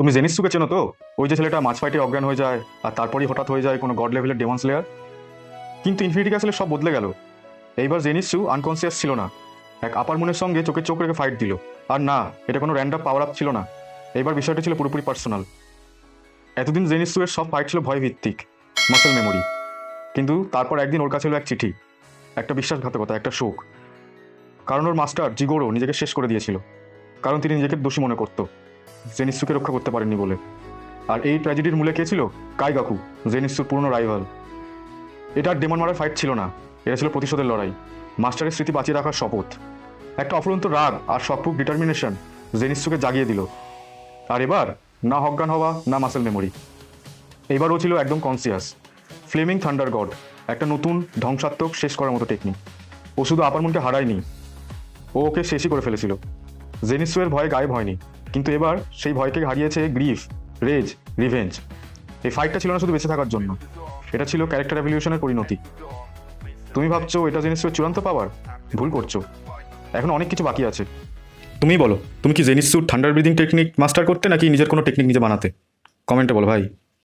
তুমি জেনিসুকে চেনো তো? ওই যে ছেলেটা মাছ ফাইটে অজ্ঞান হয়ে যায়, আর তারপরেই হঠাৎ হয়ে যায় কোনো গড লেভেলের ডেমন স্লেয়ার কিন্তু ইনফিনিটি আসলে সব বদলে গেল। এইবার জেনিসু আনকনসিয়াস ছিল না। এক আপার মনের সঙ্গে চোখে চোখ রেখে ফাইট দিল। আর না, এটা কোনো র্যান্ডাম পাওয়ার আপ ছিল না। এইবার বিষয়টা ছিল পুরোপুরি পার্সোনাল এতদিন জেনিসুয়ের সব ফাইট ছিল ভয় ভিত্তিক মাসেল মেমোরি কিন্তু তারপর একদিন ওর কাছে হলো এক চিঠি, একটা বিশ্বাসঘাতকতা, একটা শোক। কারণ ওর মাস্টার জিগোরও নিজেকে শেষ করে দিয়েছিল। কারণ তিনি নিজেকে দোষী মনে করতো। জেনিসুকে রক্ষা করতে পারেননি বলে। আর এই ট্র্যাজেডির মূলে কে ছিল? কাইগাকু জেনিসুর পুরনো রাইভাল এটা আর ডেমন মারার ফাইট ছিল না। এটা ছিল প্রতিশোধের লড়াই। মাস্টারের স্মৃতি বাঁচিয়ে রাখার শপথ। একটা অফুরন্ত রাগ আর সবটুক ডিটারমিনেশন জেনিসুকে জাগিয়ে দিল। আর এবার, না হজ্ঞান হওয়া, না মাসেল মেমোরি ও ছিল একদম কনসিয়াস ফ্লেমিং থান্ডার গড একটা নতুন, ধ্বংসাত্মক, শেষ করার মতো টেকনিক ও শুধু আপারমনকে হারায়নি। ও ওকে শেষই করে ফেলেছিল। জেনিসুয়ের ভয়ে গায়েব হয়নি। কিন্তু এবার সেই ভয়কে হারিয়েছে গ্রিফ, রেজ, রিভেঞ্জ। এই ফাইটটা ছিল না শুধু বেঁচে থাকার জন্য, এটা ছিল ক্যারেক্টার অ্যাভলিউশনের পরিণতি। তুমি ভাবছ এটা জেনিস চূড়ান্ত পাওয়ার ভুল করছ। এখন অনেক কিছু বাকি আছে। তুমি বলো, তুমি কি জেনিস ঠান্ডার ব্রিদিং টেকনিক মাস্টার করতে নাকি নিজের কোনো টেকনিক নিজে বানাতে? কমেন্টে বলো ভাই।